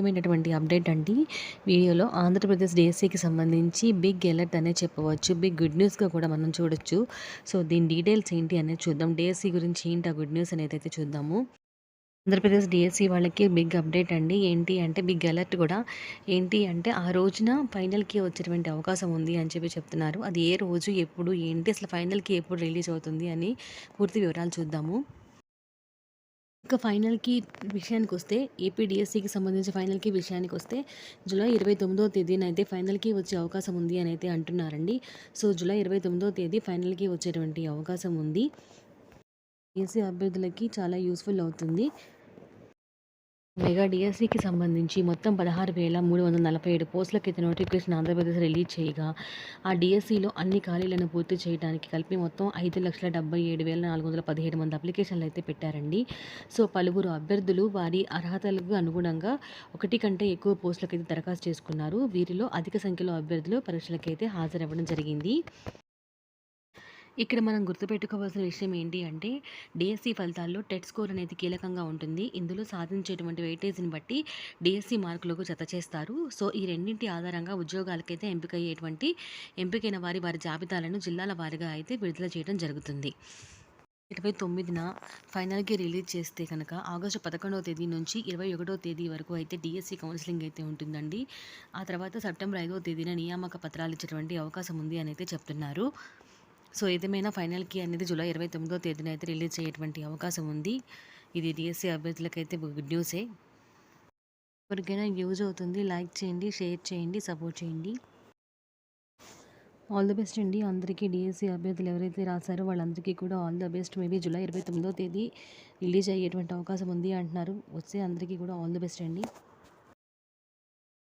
ముఖ్యమైనటువంటి అప్డేట్ అండి. వీడియోలో ఆంధ్రప్రదేశ్ డిఎస్సికి సంబంధించి బిగ్ ఎలర్ట్ అనే చెప్పవచ్చు. బిగ్ గుడ్ న్యూస్గా కూడా మనం చూడొచ్చు. సో దీని డీటెయిల్స్ ఏంటి అనేది చూద్దాం. డిఎస్సి గురించి ఏంటి ఆ గుడ్ న్యూస్ అనేది అయితే చూద్దాము. ఆంధ్రప్రదేశ్ డిఎస్సి వాళ్ళకి బిగ్ అప్డేట్ అండి. ఏంటి అంటే బిగ్ అలర్ట్ కూడా ఏంటి అంటే ఆ రోజున ఫైనల్కి వచ్చేటువంటి అవకాశం ఉంది అని చెప్పి చెప్తున్నారు. అది ఏ రోజు ఎప్పుడు ఏంటి అసలు ఫైనల్కి ఎప్పుడు రిలీజ్ అవుతుంది అని పూర్తి వివరాలు చూద్దాము. ఇక ఫైనల్కి విషయానికి వస్తే ఏపీడిఎస్సికి సంబంధించి ఫైనల్కి విషయానికి వస్తే జూలై ఇరవై తొమ్మిదో తేదీన అయితే ఫైనల్కి వచ్చే అవకాశం ఉంది అని అయితే అంటున్నారండి. సో జూలై ఇరవై తొమ్మిదో తేదీ ఫైనల్కి వచ్చేటువంటి అవకాశం ఉంది. డిఎస్సి అభ్యర్థులకి చాలా యూస్ఫుల్ అవుతుంది. మెగా డిఎస్సికి సంబంధించి మొత్తం పదహారు వేల మూడు వందల నలభై ఏడు పోస్టులకి నోటిఫికేషన్ ఆంధ్రప్రదేశ్ రిలీజ్ చేయగా ఆ డిఎస్సిలో అన్ని ఖాళీలను పూర్తి చేయడానికి కలిపి మొత్తం ఐదు లక్షల డెబ్బై ఏడు వేల నాలుగు వందల పదిహేడు మంది అప్లికేషన్లు అయితే పెట్టారండి. సో పలువురు అభ్యర్థులు వారి అర్హతలకు అనుగుణంగా ఒకటి కంటే ఎక్కువ పోస్టులకైతే దరఖాస్తు చేసుకున్నారు. వీరిలో అధిక సంఖ్యలో అభ్యర్థులు పరీక్షలకైతే హాజరవ్వడం జరిగింది. ఇక్కడ మనం గుర్తుపెట్టుకోవాల్సిన విషయం ఏంటి అంటే డిఎస్సి ఫలితాల్లో టెట్ స్కోర్ అనేది కీలకంగా ఉంటుంది. ఇందులో సాధించేటువంటి వెయిటేజ్ని బట్టి డిఎస్సి మార్కులకు జత చేస్తారు. సో ఈ రెండింటి ఆధారంగా ఉద్యోగాలకైతే ఎంపికయ్యేటువంటి ఎంపికైన వారి వారి జాబితాలను జిల్లాల వారిగా అయితే విడుదల చేయడం జరుగుతుంది. ఇరవై తొమ్మిదిన ఫైనల్కి రిలీజ్ చేస్తే కనుక ఆగస్టు పదకొండవ తేదీ నుంచి ఇరవై ఒకటో తేదీ వరకు అయితే డిఎస్సి కౌన్సిలింగ్ అయితే ఉంటుందండి. ఆ తర్వాత సెప్టెంబర్ ఐదవ తేదీన నియామక పత్రాలు ఇచ్చేటువంటి అవకాశం ఉంది అని అయితే చెప్తున్నారు. సో ఏదేమైనా ఫైనల్కి అనేది జూలై ఇరవై తొమ్మిదో తేదీన అయితే రిలీజ్ అయ్యేటువంటి అవకాశం ఉంది. ఇది డిఎస్సి అభ్యర్థులకైతే గుడ్ న్యూసే. ఎవరికైనా యూజ్ అవుతుంది లైక్ చేయండి షేర్ చేయండి సపోర్ట్ చేయండి. ఆల్ ద బెస్ట్ అండి. అందరికీ డిఎస్సి అభ్యర్థులు ఎవరైతే రాశారో వాళ్ళందరికీ కూడా all the best. Maybe July ఇరవై తొమ్మిదో తేదీ రిలీజ్ అయ్యేటువంటి అవకాశం ఉంది అంటున్నారు. వస్తే అందరికీ కూడా ఆల్ ద బెస్ట్ అండి.